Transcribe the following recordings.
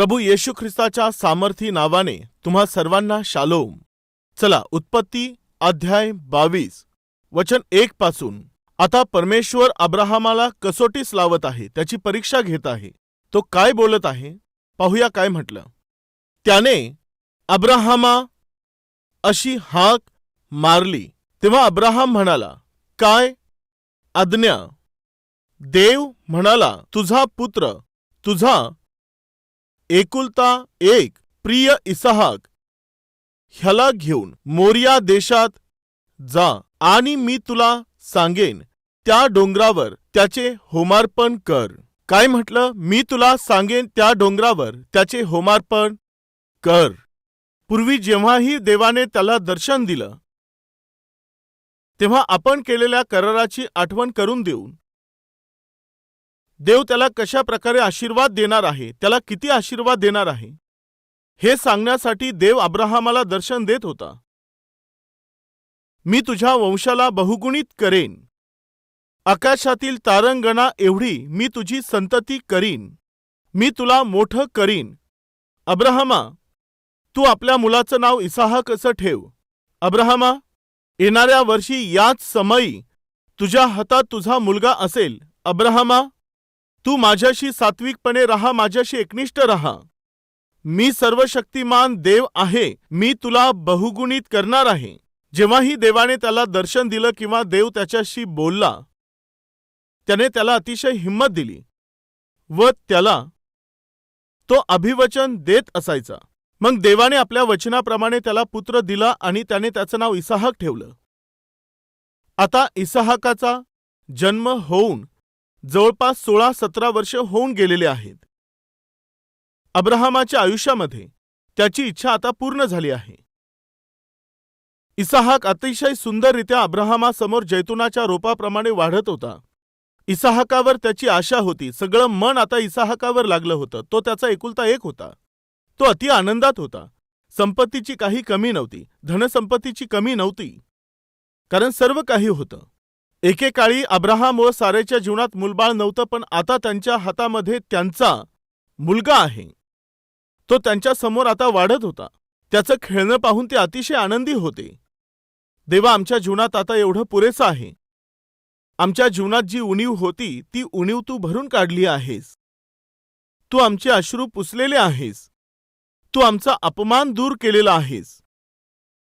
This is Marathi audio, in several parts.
प्रभू येशू ख्रिस्ताच्या सामर्थी नावाने तुम्हा सर्वांना शालोम. चला उत्पत्ती अध्याय बावीस वचन एक पासून. आता परमेश्वर अब्राहमाला कसोटीस लावत आहे त्याची परीक्षा घेत आहे. तो काय बोलत आहे? पाहूया काय म्हटलं. त्याने अब्राहमा अशी हाक मारली. तेव्हा अब्राहम म्हणाला काय? आज्ञा. देव म्हणाला तुझा पुत्र तुझा एकुलता एक प्रिय इसहाक. ह्याला घेऊन मोरिया देशात जा आणि मी तुला सांगेन. त्या डोंगरावर त्याचे होमार्पण कर. काय म्हटलं? मी तुला सांगेन त्या डोंगरावर त्याचे होमार्पण कर. पूर्वी जेव्हाही देवाने त्याला दर्शन दिलं तेव्हा आपण केलेल्या कराराची आठवण करून देऊन देव त्याला कशा प्रकारे आशीर्वाद देणार आहे? त्याला किती आशीर्वाद देणार आहे? हे सांगण्यासाठी देव अब्राहमाला दर्शन देत होता. मी तुझ्या वंशाला बहुगुणित करेन. आकाशातील तारंगणा एवढी मी तुझी संतती करीन. मी तुला मोठं करीन. अब्राहमा तू आपल्या मुलाचं नाव इसाहक असं ठेव. अब्राहमा येणाऱ्या वर्षी याच समयी तुझ्या हातात तुझा मुलगा असेल. अब्राहमा तू माझ्याशी सात्विकपणे राहा माझ्याशी एकनिष्ठ राहा. मी सर्वशक्तिमान देव आहे मी तुला बहुगुणित करणार आहे. जेव्हाही देवाने त्याला दर्शन दिलं किंवा देव त्याच्याशी बोलला त्याने त्याला अतिशय हिंमत दिली व त्याला तो अभिवचन देत असायचा. मग देवाने आपल्या वचनाप्रमाणे त्याला पुत्र दिला आणि त्याने त्याचं नाव इसाहक ठेवलं. आता इसाहकाचा जन्म होऊन जवळपास सोळा सतरा वर्ष होऊन गेलेले आहेत. अब्राहमाच्या आयुष्यामध्ये त्याची इच्छा आता पूर्ण झाली आहे. इसाहाक अतिशय सुंदररित्या अब्राहमासमोर जैतुनाच्या रोपाप्रमाणे वाढत होता. इसाहाकावर त्याची आशा होती. सगळं मन आता इसाहाकावर लागलं होतं. तो त्याचा एकुलता एक होता. तो अति आनंदात होता. संपत्तीची काही कमी नव्हती. धनसंपत्तीची कमी नव्हती. कारण सर्व काही होतं. एकेकाळी अब्राहम व सारेच्या जीवनात मुलबाळ नव्हतं पण आता त्यांच्या हातामध्ये त्यांचा मुलगा आहे. तो त्यांच्यासमोर आता वाढत होता. त्याचं खेळणं पाहून ते अतिशय आनंदी होते. देवा आमच्या जीवनात आता एवढं पुरेसं आहे. आमच्या जीवनात जी उणीव होती ती उणीव तू भरून काढली आहेस. तू आमचे अश्रू पुसलेले आहेस. तू आमचा अपमान दूर केलेला आहेस.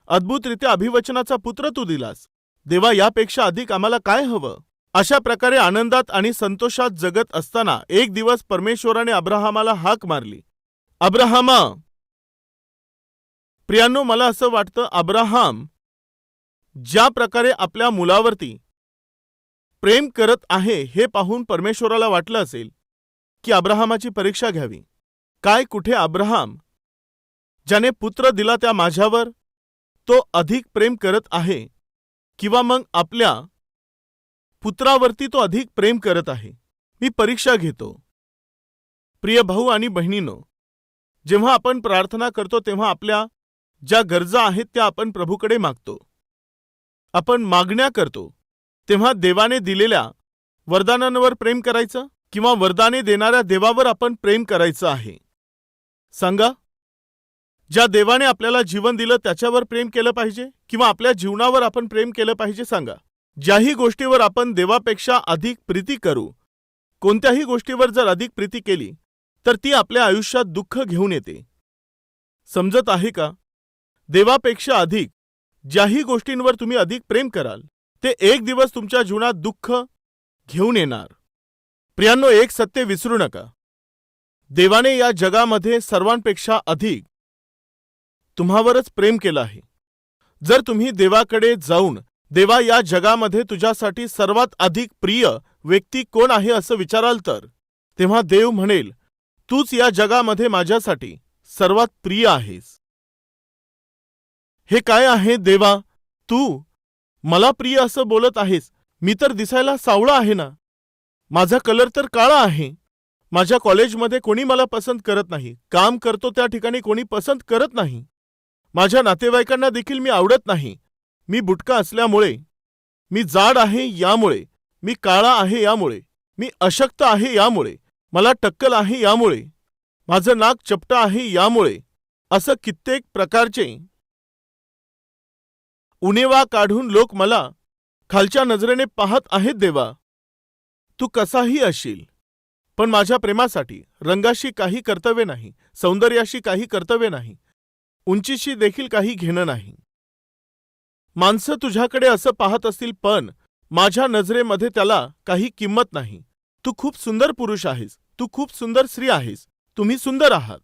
अद्भुतरित्या अभिवचनाचा पुत्र तू दिलास. देवा यापेक्षा अधिक आम्हाला काय हवं? अशा प्रकारे आनंदात आणि संतोषात जगत असताना एक दिवस परमेश्वराने अब्राहामाला हाक मारली. अब्राहामा! प्रियांनो मला असं वाटतं अब्राहाम ज्या प्रकारे आपल्या मुलावरती प्रेम करत आहे हे पाहून परमेश्वराला वाटलं असेल की अब्राहामाची परीक्षा घ्यावी. काय कुठे अब्राहाम ज्याने पुत्र दिला त्या माझ्यावर? तो अधिक प्रेम करत आहे. किंवा मग आपल्या पुत्रावरती तो अधिक प्रेम करत आहे. मी परीक्षा घेतो. प्रिय भाऊ आणि बहिणीनो जेव्हा आपण प्रार्थना करतो तेव्हा आपल्या ज्या गरजा आहेत त्या आपण प्रभूकडे मागतो. आपण मागण्या करतो. तेव्हा देवाने दिलेल्या वरदानांवर प्रेम करायचं किंवा वरदाने देणाऱ्या देवावर आपण प्रेम करायचं आहे. सांगा ज्या देवाने आपल्याला जीवन दिलं त्याच्यावर प्रेम केलं पाहिजे किंवा आपल्या जीवनावर आपण प्रेम केलं पाहिजे सांगा. ज्याही गोष्टीवर आपण देवापेक्षा अधिक प्रीती करू कोणत्याही गोष्टीवर जर अधिक प्रीती केली तर ती आपल्या आयुष्यात दुःख घेऊन येते. समजत आहे का? देवापेक्षा अधिक ज्याही गोष्टींवर तुम्ही अधिक प्रेम कराल ते एक दिवस तुमच्या जीवनात दुःख घेऊन येणार. प्रियांनो एक सत्य विसरू नका. देवाने या जगामध्ये सर्वांपेक्षा अधिक तुम्हावरच प्रेम केलं आहे. जर तुम्ही देवाकडे जाऊन देवा या जगामध्ये तुझ्यासाठी सर्वात अधिक प्रिय व्यक्ती कोण आहे असं विचाराल तर? तेव्हा देव म्हणेल तूच या जगामध्ये माझ्यासाठी सर्वात प्रिय आहेस. हे काय आहे देवा? तू मला प्रिय असं बोलत आहेस? मी तर दिसायला सावळा आहे ना? माझा कलर तर काळा आहे. माझ्या कॉलेजमध्ये कोणी मला पसंत करत नाही. काम करतो त्या ठिकाणी कोणी पसंत करत नाही. माझ्या नातेवाईकांना देखील मी आवडत नाही. मी बुटका असल्यामुळे मी जाड आहे यामुळे मी काळा आहे यामुळे मी अशक्त आहे यामुळे मला टक्कल आहे यामुळे माझं नाक चपट आहे यामुळे असं कित्येक प्रकारचे उणेवा काढून लोक मला खालच्या नजरेने पाहत आहेत देवा. तू कसाही असशील पण माझ्या प्रेमासाठी रंगाशी काही कर्तव्य नाही सौंदर्याशी काही कर्तव्य नाही उंचीशी देखील काही घेणं नाही. माणसं तुझ्याकडे असं पाहत असतील पण माझ्या नजरेमध्ये त्याला काही किंमत नाही. तू खूप सुंदर पुरुष आहेस. तू खूप सुंदर स्त्री आहेस. तुम्ही सुंदर आहात.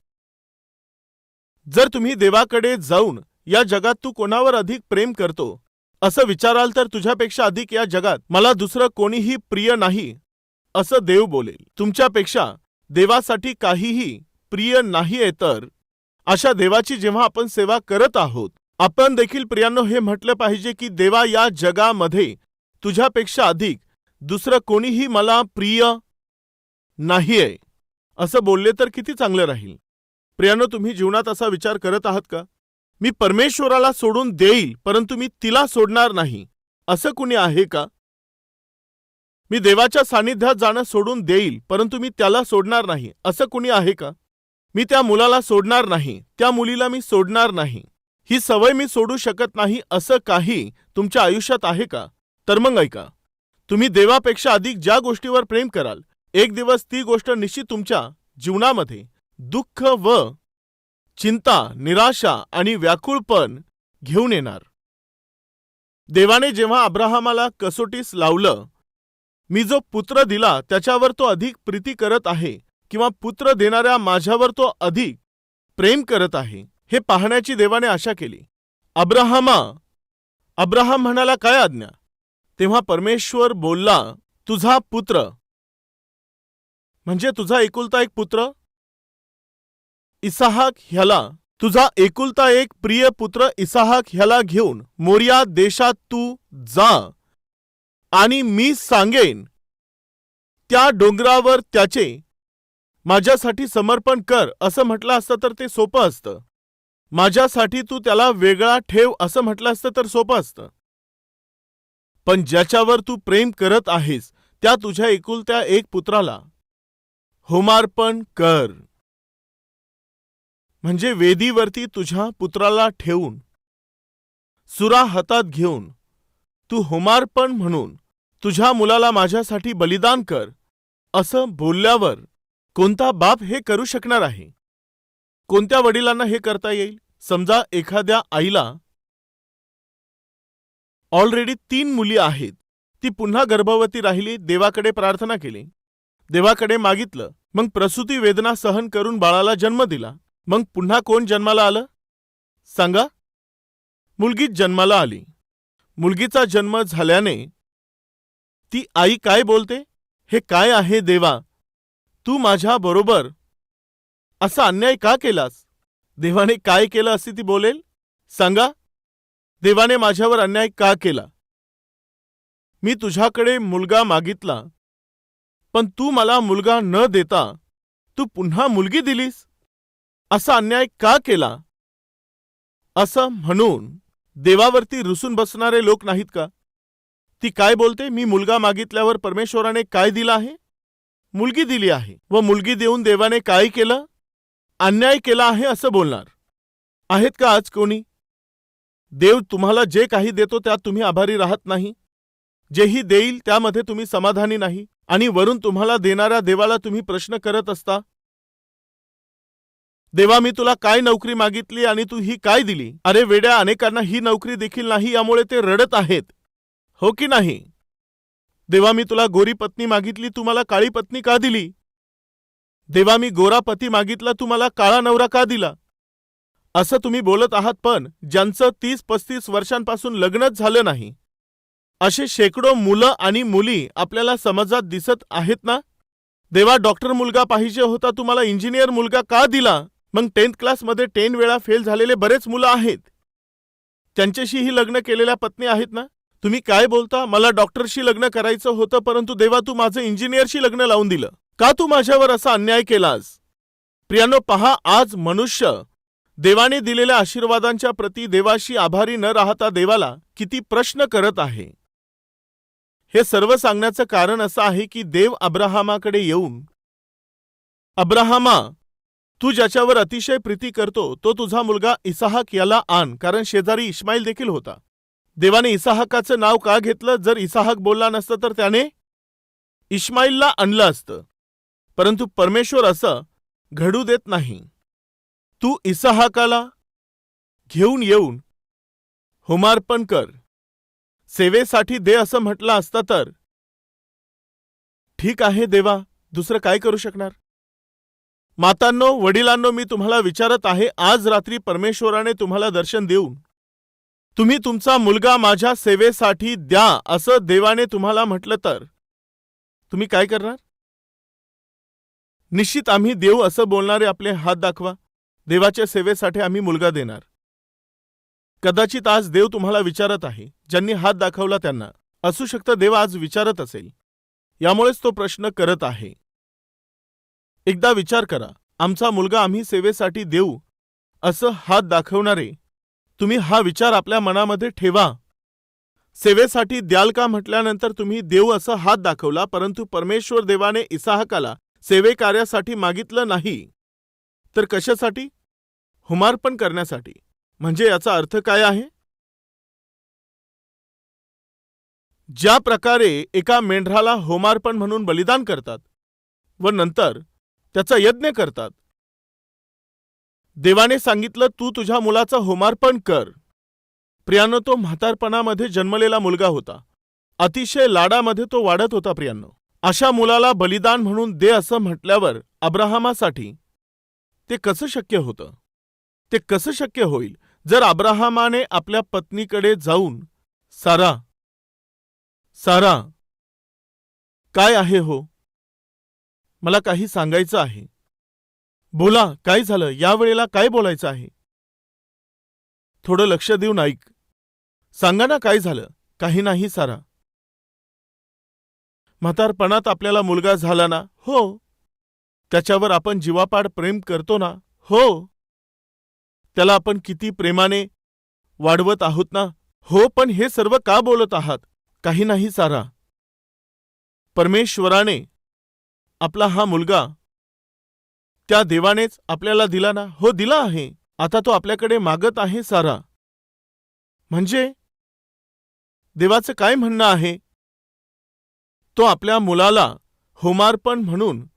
जर तुम्ही देवाकडे जाऊन या जगात तू कोणावर अधिक प्रेम करतो असं विचाराल तर तुझ्यापेक्षा अधिक या जगात मला दुसरं कोणीही प्रिय नाही असं देव बोलेल. तुमच्यापेक्षा देवासाठी काहीही प्रिय नाहीये तर अशा देवाची जेव्हा आपण सेवा करत आहोत आपण देखील प्रियांनो हे म्हटलं पाहिजे की देवा या जगामध्ये तुझ्यापेक्षा अधिक दुसरं कोणीही मला प्रिय नाहीये. असं बोलले तर किती चांगलं राहील. प्रियानो तुम्ही जीवनात असा विचार करत आहात का? मी परमेश्वराला सोडून देईल परंतु मी तिला सोडणार नाही. असं कुणी आहे का? मी देवाच्या सानिध्यात जाणं सोडून देईल परंतु मी त्याला सोडणार नाही. असं कुणी आहे का? मी त्या मुलाला सोडणार नाही त्या मुलीला मी सोडणार नाही. ही सवय मी सोडू शकत नाही असं काही तुमच्या आयुष्यात आहे का? तर मग ऐका. तुम्ही देवापेक्षा अधिक ज्या गोष्टीवर प्रेम कराल एक दिवस ती गोष्ट निश्चित तुमच्या जीवनामध्ये दुःख व चिंता निराशा आणि व्याकुळपण घेऊन येणार. देवाने जेव्हा अब्राहमाला कसोटीस लावलं मी जो पुत्र दिला त्याच्यावर तो अधिक प्रीती करत आहे किंवा पुत्र देणाऱ्या माझ्यावर तो अधिक प्रेम करत आहे हे पाहण्याची देवाने आशा केली. अब्राहमा अब्राहम म्हणाला काय आज्ञा? तेव्हा परमेश्वर बोलला तुझा पुत्र. म्हणजे तुझा एकुलता एक पुत्र? इसाहाक ह्याला तुझा एकुलता एक प्रिय पुत्र इसाहाक ह्याला घेऊन मोर्या देशात तू जा आणि मी सांगेन त्या डोंगरावर त्याचे माझ्यासाठी समर्पण कर असं म्हटलं असतं तर ते सोपं असतं. माझ्यासाठी तू त्याला वेगळा ठेव असं म्हटलं असतं तर सोपं असतं. पण ज्याच्यावर तू प्रेम करत आहेस त्या तुझ्या एकुलत्या एक पुत्राला. होमार्पण कर. म्हणजे वेदीवरती तुझ्या पुत्राला ठेवून. सुरा हातात घेऊन. तू होमार्पण म्हणून. तुझ्या मुलाला माझ्यासाठी बलिदान कर. असं बोलल्यावर कोणता बाप हे करू शकणार आहे? कोणत्या वडिलांना हे करता येईल? समजा एखाद्या आईला ऑलरेडी तीन मुली आहेत. ती पुन्हा गर्भवती राहिली देवाकडे प्रार्थना केली. देवाकडे मागितलं. मग प्रसूती वेदना सहन करून बाळाला जन्म दिला. मग पुन्हा कोण जन्माला आलं? सांगा. मुलगीच जन्माला आली. मुलगीचा जन्म झाल्याने ती आई काय बोलते? हे काय आहे देवा? तू माझ्या बरोबर. असा अन्याय का केलास? देवाने काय केलं असे ती बोलेल? सांगा. देवाने माझ्यावर अन्याय का केला? मी तुझ्याकडे मुलगा मागितला. पण तू मला मुलगा न देता तू पुन्हा मुलगी दिलीस? असा अन्याय का केला? असं म्हणून देवावरती रुसून बसणारे लोक नाहीत का? ती काय बोलते? मी मुलगा मागितल्यावर परमेश्वराने काय दिलं आहे? मुलगी दिली आहे व मुलगी देऊन देवाने काय केलं? अन्याय केला आहे असं बोलणार. आहेत का आज कोणी? देव तुम्हाला जे काही देतो त्यात तुम्ही आभारी राहत नाही. जेही देईल त्यामध्ये तुम्ही समाधानी नाही. आणि वरून तुम्हाला देणाऱ्या देवाला तुम्ही प्रश्न करत असता? देवा मी तुला काय नोकरी मागितली आणि तू ही काय दिली? अरे वेड्या अनेकांना ही नोकरी देखील नाही यामुळे ते रडत आहेत. हो की नाही? देवा मी तुला गोरी पत्नी मागितली तू मला काळी पत्नी का दिली? देवा मी गोरा पती मागितला तू मला काळा नवरा का दिला? असं तुम्ही बोलत आहात पण ज्यांचं तीस पस्तीस वर्षांपासून लग्नच झालं नाही असे शेकडो मुलं आणि मुली आपल्याला समाजात दिसत आहेत ना? देवा डॉक्टर मुलगा पाहिजे होता तुम्हाला इंजिनियर मुलगा का दिला? मग टेन्थ क्लासमध्ये टेन वेळा फेल झालेले बरेच मुलं आहेत. त्यांच्याशीही लग्न केलेल्या पत्नी आहेत ना? तुम्ही काय बोलता? मला डॉक्टरशी लग्न करायचं होतं परंतु देवा तू माझं इंजिनियरशी लग्न लावून दिलं. का तू माझ्यावर असा अन्याय केलास? प्रियानो पहा आज मनुष्य देवाने दिलेल्या आशीर्वादांच्या प्रती देवाशी आभारी न राहता देवाला किती प्रश्न करत आहे. हे सर्व सांगण्याचं कारण असं आहे की देव अब्राहमाकडे येऊन अब्राहमा तू ज्याच्यावर अतिशय प्रीती करतो तो तुझा मुलगा इसाहाक याला आण कारण शेजारी इस्माईल देखील होता. देवाने इसाहकाचं नाव का घेतलं? जर इसाहक बोलला नसतं तर त्याने इस्माईलला आणलं असतं. परंतु परमेश्वर असं घडू देत नाही. तू इसाहकाला घेऊन येऊन होमार्पण कर. सेवेसाठी दे असं म्हटलं असतं तर ठीक आहे देवा दुसरं काय करू शकणार? मातांनो वडिलांनो मी तुम्हाला विचारत आहे आज रात्री परमेश्वराने तुम्हाला दर्शन देऊन तुम्ही तुमचा मुलगा माझ्या सेवेसाठी द्या असं देवाने तुम्हाला म्हटलं तर. तुम्ही काय करणार? निश्चित आम्ही देऊ असं बोलणारे आपले हात दाखवा. देवाच्या सेवेसाठी आम्ही मुलगा देणार. कदाचित आज देव तुम्हाला विचारत आहे ज्यांनी हात दाखवला त्यांना. असू शकतं देव आज विचारत असेल. यामुळेच तो प्रश्न करत आहे. एकदा विचार करा आमचा मुलगा आम्ही सेवेसाठी देऊ असं हात दाखवणारे तुम्ही हा विचार आपल्या मनामध्ये ठेवा. सेवेसाठी द्याल का म्हटल्यानंतर तुम्ही देऊ असं हात दाखवला परंतु परमेश्वर देवाने इसाहकाला सेवे कार्यासाठी मागितलं नाही. तर कशासाठी? हुमार्पण करण्यासाठी. म्हणजे याचा अर्थ काय आहे? ज्या प्रकारे एका मेंढराला होमार्पण म्हणून बलिदान करतात व नंतर त्याचा यज्ञ करतात देवाने सांगितलं तू तुझ्या मुलाचं होमार्पण कर. प्रियानो तो म्हातारपणामध्ये जन्मलेला मुलगा होता. अतिशय लाडामध्ये तो वाढत होता प्रियांनो. अशा मुलाला बलिदान म्हणून दे असं म्हटल्यावर अब्राहमासाठी ते कसं शक्य होतं? ते कसं शक्य होईल? जर अब्राहमाने आपल्या पत्नीकडे जाऊन सारा सारा काय आहे हो? मला काही सांगायचं आहे. बोला काय झालं? या वेळेला काय बोलायचं आहे? थोडं लक्ष देऊन ऐक. सांगा ना काय झालं? काही नाही सारा. म्हातारपणात आपल्याला मुलगा झाला ना? हो. त्याच्यावर आपण जीवापाड प्रेम करतो ना? हो. त्याला आपण किती प्रेमाने वाढवत आहोत ना? हो पण हे सर्व का बोलत आहात? काही नाही सारा. परमेश्वराने आपला हा मुलगा त्या देवानेच आपल्याला दिला ना? हो दिला आहे. आता तो आपल्याकडे मागत आहे सारा. म्हणजे? देवाचं काय म्हणणं आहे? तो आपल्या मुलाला होमार्पण म्हणून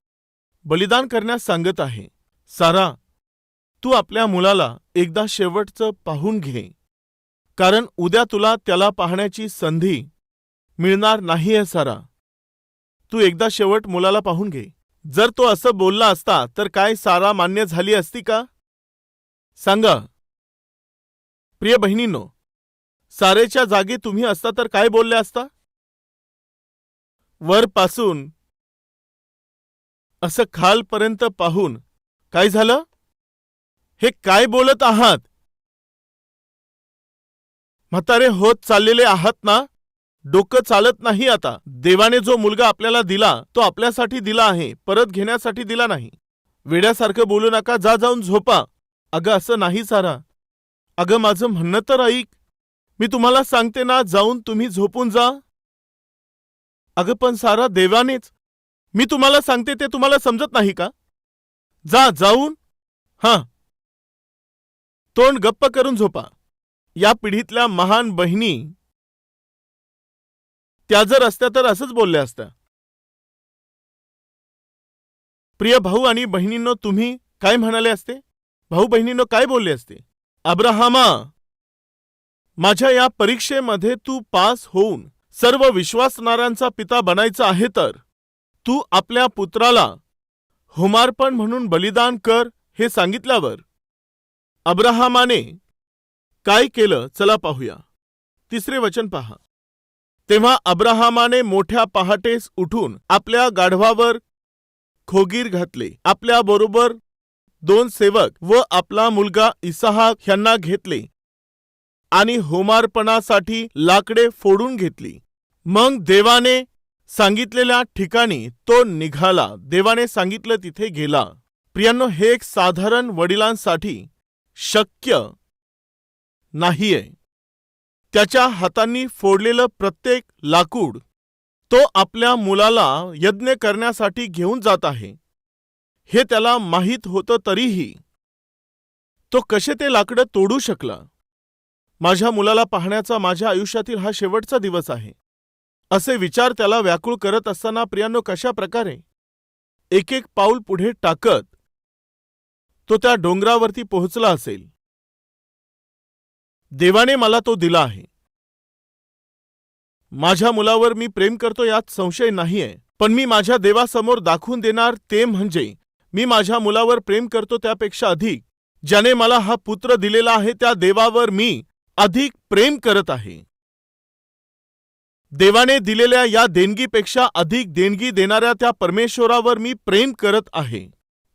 बलिदान करण्यास सांगत आहे. सारा तू आपल्या मुलाला एकदा शेवटचं पाहून घे. कारण उद्या तुला त्याला पाहण्याची संधी मिळणार नाहीये सारा. तू एकदा शेवट मुलाला पाहून घे. जर तो असं बोलला असता तर काय सारा मान्य झाली असती का? सांगा. प्रिय बहिणींनो सारेच्या जागी तुम्ही असता तर काय बोलले असता? वरपासून असं खालपर्यंत पाहून काय झालं? हे काय बोलत आहात? म्हातारे होत चाललेले आहात ना? डोकं चालत नाही आता. देवाने जो मुलगा आपल्याला दिला तो आपल्यासाठी दिला आहे परत घेण्यासाठी दिला नाही. वेड्यासारखं बोलू नका जा जाऊन झोपा. अगं असं नाही सारा. अगं माझं म्हणणं तर ऐक. मी तुम्हाला सांगते ना जाऊन तुम्ही झोपून जा. अगं पण सारा देवानेच. मी तुम्हाला सांगते ते तुम्हाला समजत नाही का? जा जाऊन. हां. तोंड गप्प करून झोपा. या पिढीतल्या महान बहिणी त्या जर असत्या तर असंच बोलल्या असत्या. प्रिय भाऊ आणि बहिणींनो तुम्ही काय म्हणाले असते? भाऊ बहिणींनो काय बोलले असते? अब्राहामा माझ्या या परीक्षेमध्ये तू पास होऊन सर्व विश्वासणाऱ्यांचा पिता बनायचा आहे तर तू आपल्या पुत्राला होमार्पण म्हणून बलिदान कर हे सांगितल्यावर अब्राहामाने काय केलं? चला पाहूया. तिसरे वचन पहा. तेव्हा अब्राहमाने मोठ्या पहाटेस उठून आपल्या गाढवावर खोगीर घातले. आपल्या बरोबर दोन सेवक व आपला मुलगा इसाहाक ह्यांना घेतले आणि होमार्पणासाठी लाकडे फोडून घेतली. मग देवाने सांगितलेल्या ठिकाणी तो निघाला. देवाने सांगितलं तिथे गेला. प्रियांनो हे एक साधारण वडिलांसाठी शक्य नाहीये. त्याच्या हातांनी फोडलेलं प्रत्येक लाकूड तो आपल्या मुलाला यज्ञ करण्यासाठी घेऊन जात आहे. हे त्याला माहीत होतं तरीही तो कसे ते लाकडं तोडू शकला? माझ्या मुलाला पाहण्याचा माझ्या आयुष्यातील हा शेवटचा दिवस आहे. असे विचार त्याला व्याकुळ करत असताना प्रियांनो कशा प्रकारे? एक एक पाऊल पुढे टाकत तो त्या डोंगरावरती पोहोचला असेल. देवाने मला तो दिला आहे. माझ्या मुलावर मी प्रेम करतो यात संशय नाहीये पण मी माझ्या देवासमोर दाखवून देणार ते म्हणजे मी माझ्या मुलावर प्रेम करतो त्यापेक्षा अधिक ज्याने मला हा पुत्र दिलेला आहे त्या देवावर मी अधिक प्रेम करत आहे. देवाने दिलेल्या या देणगीपेक्षा अधिक देणगी देणाऱ्या त्या परमेश्वरावर मी प्रेम करत आहे.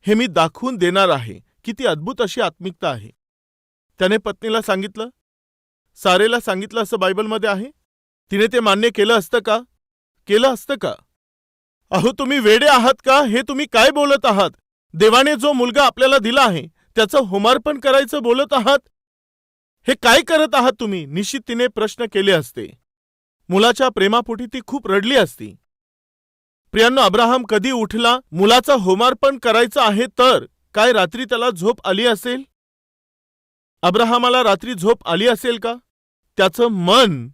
हे मी दाखवून देणार आहे. किती अद्भुत अशी आत्मिकता आहे. त्याने पत्नीला सांगितलं सारेला सांगितलं असं बायबलमध्ये आहे? तिने ते मान्य केलं असतं का? केलं असतं का? अहो तुम्ही वेडे आहात का? हे तुम्ही काय बोलत आहात? देवाने जो मुलगा आपल्याला दिला आहे त्याचं होमार्पण करायचं बोलत आहात? हे काय करत आहात तुम्ही? निश्चित तिने प्रश्न केले असते. मुलाच्या प्रेमापोटी ती खूप रडली असती. प्रियांनो अब्राहम कधी उठला? मुलाचं होमार्पण करायचं आहे तर? काय रात्री त्याला झोप आली असेल? अब्राहमाला रात्री झोप आली असेल का? त्याचं मन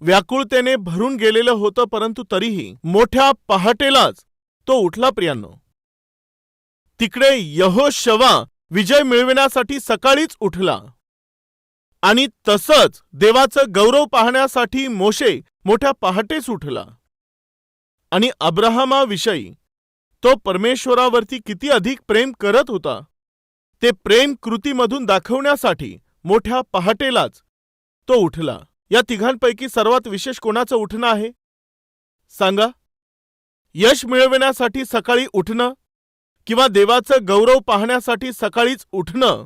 व्याकुळतेने भरून गेलेलं होतं परंतु तरीही मोठ्या पहाटेलाच तो उठला प्रियांनो. तिकडे यहोशवा विजय मिळविण्यासाठी सकाळीच उठला. आणि तसंच देवाचं गौरव पाहण्यासाठी मोशे मोठ्या पहाटेच उठला. आणि अब्राहमाविषयी तो परमेश्वरावरती किती अधिक प्रेम करत होता ते प्रेम कृतीमधून दाखवण्यासाठी मोठ्या पहाटेलाच तो उठला. या तिघांपैकी सर्वात विशेष कोणाचं उठणं आहे? सांगा. यश मिळविण्यासाठी सकाळी उठणं किंवा देवाचं गौरव पाहण्यासाठी सकाळीच उठणं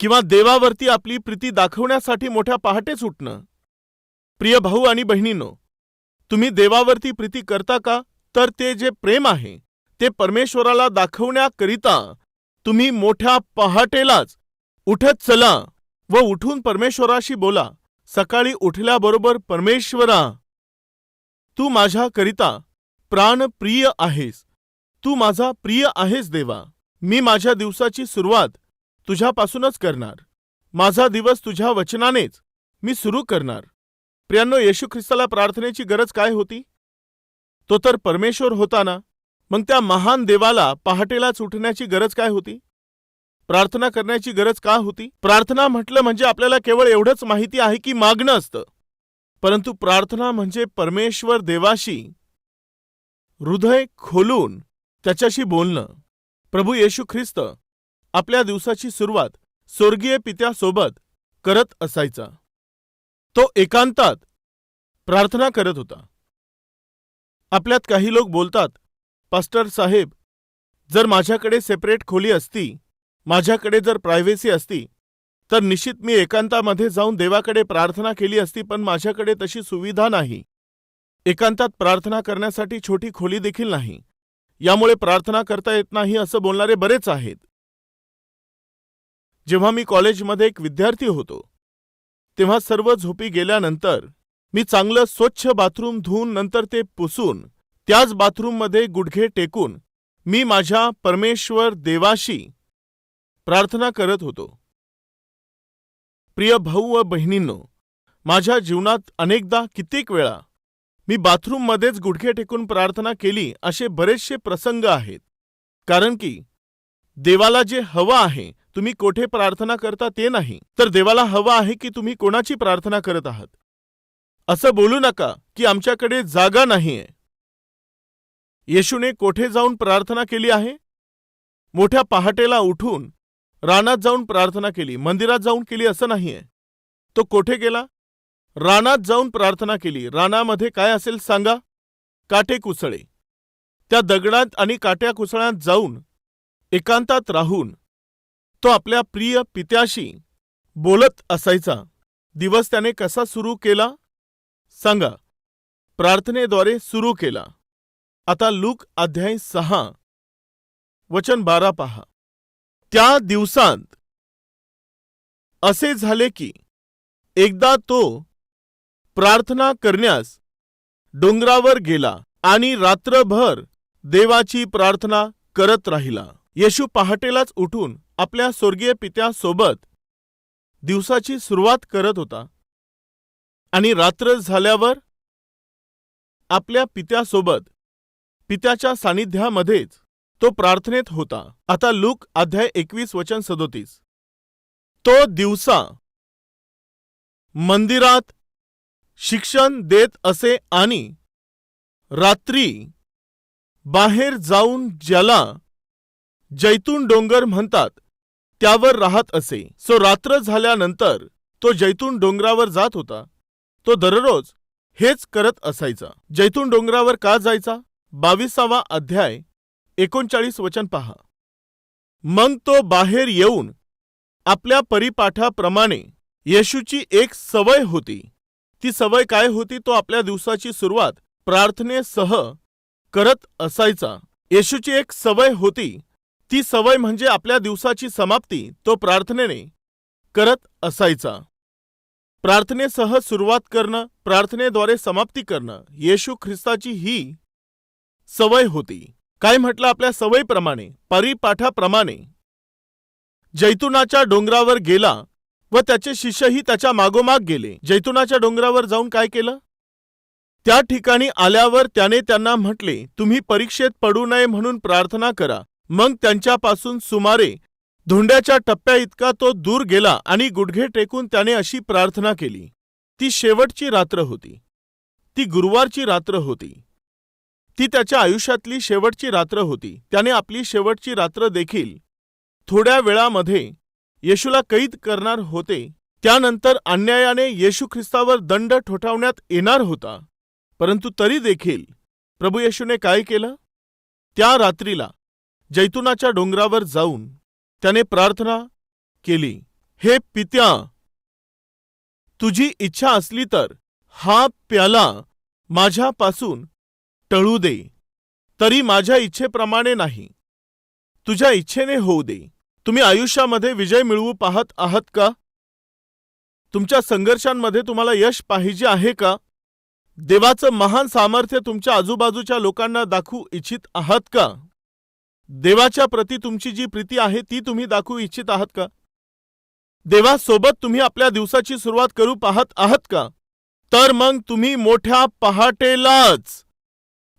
किंवा देवावरती आपली प्रीती दाखवण्यासाठी मोठ्या पहाटेच उठणं? प्रिय भाऊ आणि बहिणींनो तुम्ही देवावरती प्रीती करता का? तर ते जे प्रेम आहे ते परमेश्वराला दाखवण्याकरिता तुम्ही मोठ्या पहाटेलाच उठत चला. व उठून परमेश्वराशी बोला. सकाळी उठल्याबरोबर परमेश्वरा तू माझ्याकरिता प्राणप्रिय आहेस. तू माझा प्रिय आहेस देवा. मी माझ्या दिवसाची सुरुवात तुझ्यापासूनच करणार. माझा दिवस तुझ्या वचनानेच मी सुरू करणार. प्रियांनो येशू ख्रिस्ताला प्रार्थनेची गरज काय होती? तो तर परमेश्वर होता ना? मग त्या महान देवाला पहाटेलाच उठण्याची गरज काय होती? प्रार्थना करण्याची गरज का होती? प्रार्थना म्हटलं म्हणजे आपल्याला केवळ एवढंच माहिती आहे की मागणं असतं. परंतु प्रार्थना म्हणजे परमेश्वर देवाशी हृदय खोलून त्याच्याशी बोलणं. प्रभू येशू ख्रिस्त आपल्या दिवसाची सुरुवात स्वर्गीय पित्यासोबत करत असायचा. तो एकांतात प्रार्थना करत होता. आपल्यात काही लोक बोलतात पास्टर साहेब जर माझ्याकडे सेपरेट खोली असती माझ्याकडे जर प्रायव्हेसी असती तर निश्चित मी एकांतामध्ये जाऊन देवाकडे प्रार्थना केली असती पण माझ्याकडे तशी सुविधा नाही. एकांतात प्रार्थना करण्यासाठी छोटी खोली देखील नाही. यामुळे प्रार्थना करता येत नाही असं बोलणारे बरेच आहेत. जेव्हा मी कॉलेजमध्ये एक विद्यार्थी होतो तेव्हा सर्व झोपी गेल्यानंतर मी चांगलं स्वच्छ बाथरूम धुवून नंतर ते पुसून त्याच बाथरूममध्ये गुडघे टेकून मी माझ्या परमेश्वर देवाशी प्रार्थना करत होतो. प्रिय भाऊ व बहिणींनो माझ्या जीवनात अनेकदा कित्येक वेळा मी बाथरूममध्येच गुडघे टेकून प्रार्थना केली असे बरेचसे प्रसंग आहेत. कारण की देवाला जे हवं आहे तुम्ही कोठे प्रार्थना करता ते नाही तर देवाला हवं आहे की तुम्ही कोणाची प्रार्थना करत आहात. असं बोलू नका की आमच्याकडे जागा नाहीये. येशूने कोठे जाऊन प्रार्थना केली आहे? मोठ्या पहाटेला उठून रानात जाऊन प्रार्थना केली. मंदिरात जाऊन केली असं नाहीये. तो कोठे गेला? रानात जाऊन प्रार्थना केली. रानामध्ये काय असेल सांगा? काटे कुसळे. त्या दगडात आणि काट्या कुसळ्यात जाऊन एकांतात राहून तो आपल्या प्रिय पित्याशी बोलत असायचा. दिवस त्याने कसा सुरू केला? सांगा. प्रार्थनेद्वारे सुरू केला. आता लूक अध्याय सहा. वचन बारा पहा. त्या दिवसांत असे झाले की एकदा तो प्रार्थना करण्यास डोंगरावर गेला आणि रात्रभर देवाची प्रार्थना करत राहिला. येशू पहाटेलाच उठून आपल्या स्वर्गीय पित्यासोबत दिवसाची सुरुवात करत होता आणि रात्र झाल्यावर आपल्या पित्यासोबत पित्याच्या सानिध्यामध्येच तो प्रार्थनेत होता. आता लूक अध्याय एकवीस वचन सदोतीस. तो दिवसा मंदिरात शिक्षण देत असे आणि रात्री बाहेर जाऊन ज्याला जैतून डोंगर म्हणतात त्यावर राहत असे. सो रात्र झाल्यानंतर तो जैतून डोंगरावर जात होता. तो दररोज हेच करत असायचा. जैतून डोंगरावर का जायचा? बावीसावा अध्याय एकोणचाळीस वचन पहा. मग तो बाहेर येऊन आपल्या परिपाठाप्रमाणे येशूची एक सवय होती. ती सवय काय होती? तो आपल्या दिवसाची सुरुवात प्रार्थनेसह करत असायचा. येशूची एक सवय होती. ती सवय म्हणजे आपल्या दिवसाची समाप्ती. तो प्रार्थनेने करत असायचा. प्रार्थनेसह सुरुवात करणं प्रार्थनेद्वारे समाप्ती करणं येशू ख्रिस्ताची ही सवय होती. काय म्हटलं आपल्या सवयीप्रमाणे परिपाठाप्रमाणे? जैतुनाच्या डोंगरावर गेला व त्याचे शिष्यही त्याच्या मागोमाग गेले. जैतुनाच्या डोंगरावर जाऊन काय केलं? त्या ठिकाणी आल्यावर त्याने त्यांना म्हटले तुम्ही परीक्षेत पडू नये म्हणून प्रार्थना करा. मग त्यांच्यापासून सुमारे धोंड्याच्या टप्प्या इतका तो दूर गेला आणि गुडघे टेकून त्याने अशी प्रार्थना केली. ती शेवटची रात्र होती. ती गुरुवारची रात्र होती. ती त्याच्या आयुष्यातली शेवटची रात्र होती. त्याने आपली शेवटची रात्र देखील थोड्या वेळामध्ये येशूला कैद करणार होते. त्यानंतर अन्यायाने येशू ख्रिस्तावर दंड ठोठावण्यात येणार होता. परंतु तरी देखील प्रभू येशूने काय केलं? त्या रात्रीला जैतुनाच्या डोंगरावर जाऊन त्याने प्रार्थना केली हे पित्या तुझी इच्छा असली तर हा प्याला माझ्यापासून टळू दे. तरी माझ्या इच्छेप्रमाणे नाही. तुझ्या इच्छेने होऊ दे. तुम्ही आयुष्यामध्ये विजय मिळवू पाहत आहात का? तुमच्या संघर्षांमध्ये तुम्हाला यश पाहिजे आहे का? देवाचं महान सामर्थ्य तुमच्या आजूबाजूच्या लोकांना दाखवू इच्छित आहात का? देवाच्या प्रती तुमची जी प्रीती आहे ती तुम्ही दाखवू इच्छित आहात का? देवासोबत तुम्ही आपल्या दिवसाची सुरुवात करू पाहत आहात का? तर मग तुम्ही मोठ्या पहाटेलाच.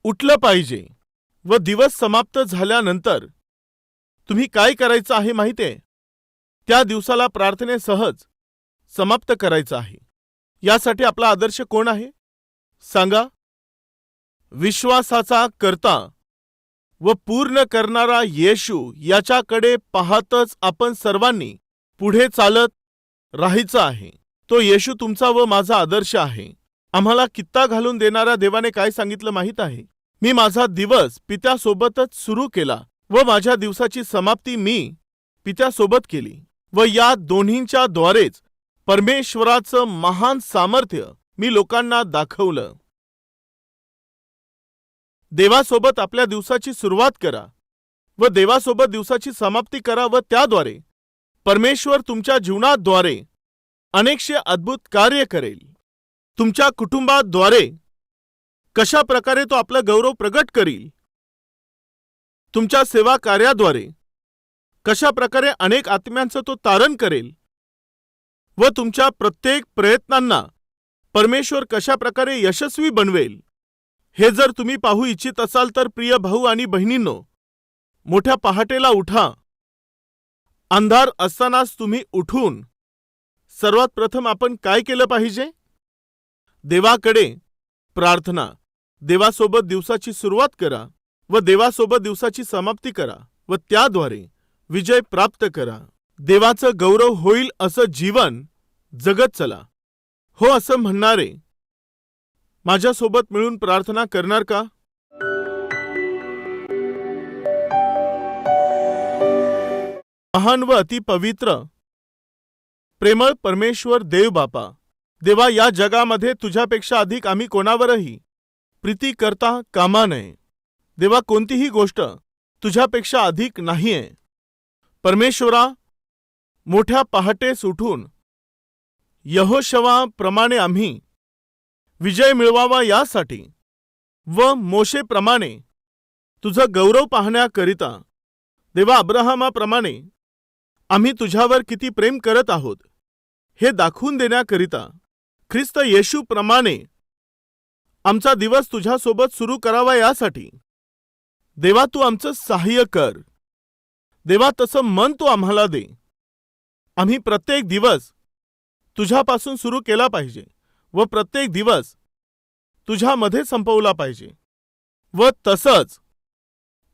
उठलं पाहिजे व दिवस समाप्त झाल्यानंतर तुम्ही काय करायचं आहे माहितीये? त्या दिवसाला प्रार्थनेसहज समाप्त करायचं आहे. यासाठी आपला आदर्श कोण आहे? सांगा. विश्वासाचा करता व पूर्ण करणारा येशू याच्याकडे पाहतच आपण सर्वांनी पुढे चालत राहायचं आहे. तो येशू तुमचा व माझा आदर्श आहे. आम्हाला कित्ता घालून देणाऱ्या देवाने काय सांगितलं माहीत आहे? मी माझा दिवस पित्यासोबतच सुरू केला व माझ्या दिवसाची समाप्ती मी पित्यासोबत केली व या दोन्हींच्या द्वारेच परमेश्वराचं महान सामर्थ्य मी लोकांना दाखवलं. देवासोबत आपल्या दिवसाची सुरुवात करा व देवासोबत दिवसाची समाप्ती करा व त्याद्वारे परमेश्वर तुमच्या जीवनाद्वारे अनेकशे अद्भुत कार्य करेल. तुमच्या कुटुंबाद्वारे कशा प्रकारे तो आपला गौरव प्रगट करील? तुमच्या सेवा कार्याद्वारे कशा प्रकारे अनेक आत्म्यांचं तो तारण करेल? व तुमच्या प्रत्येक प्रयत्नांना परमेश्वर कशा प्रकारे यशस्वी बनवेल? हे जर तुम्ही पाहू इच्छित असाल तर प्रिय भाऊ आणि बहिणींनो मोठ्या पहाटेला उठा. अंधार असतानाच तुम्ही उठून सर्वात प्रथम आपण काय केलं पाहिजे? देवाकडे प्रार्थना. देवासोबत दिवसाची सुरुवात करा व देवासोबत दिवसाची समाप्ती करा व त्याद्वारे विजय प्राप्त करा. देवाचं गौरव होईल असं जीवन जगत चला. हो असं म्हणणारे माझ्यासोबत मिळून प्रार्थना करणार का? महान व अतिपवित्र प्रेमळ परमेश्वर देव बापा. देवा या जगामध्ये तुझ्यापेक्षा अधिक आम्ही कोणावरही प्रीती करता कामा नये. देवा कोणतीही गोष्ट तुझ्यापेक्षा अधिक नाहीये. परमेश्वरा मोठ्या पहाटेस उठून यहोशवाप्रमाणे आम्ही विजय मिळवावा यासाठी व मोशेप्रमाणे तुझं गौरव पाहण्याकरिता देवा अब्राहमाप्रमाणे आम्ही तुझ्यावर किती प्रेम करत आहोत हे दाखवून देण्याकरिता ख्रिस्त येशूप्रमाणे आमचा दिवस तुझ्यासोबत सुरू करावा यासाठी. देवा तू आमचं सहाय्य कर. देवा तसं मन तू आम्हाला दे. आम्ही प्रत्येक दिवस तुझ्यापासून सुरू केला पाहिजे व प्रत्येक दिवस तुझ्यामध्ये संपवला पाहिजे व तसंच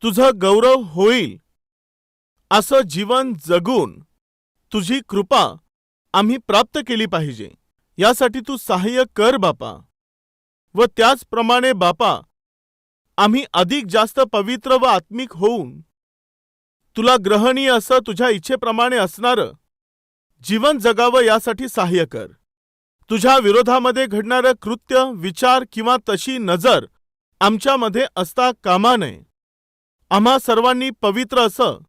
तुझं गौरव होईल. असं जीवन जगून तुझी कृपा आम्ही प्राप्त केली पाहिजे. यासाठी तू सहाय्य कर बापा. व त्याचप्रमाणे बापा आम्ही अधिक जास्त पवित्र व आत्मिक होऊन तुला ग्रहणीय असं तुझ्या इच्छेप्रमाणे असणारं जीवन जगावं यासाठी सहाय्य कर. तुझ्या विरोधामध्ये घडणारं कृत्य विचार किंवा तशी नजर आमच्यामध्ये असता कामा नये. आम्हा सर्वांनी पवित्र असं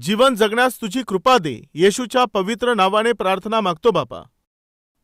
जीवन जगण्यास तुझी कृपा दे. येशूच्या पवित्र नावाने प्रार्थना मागतो बापा.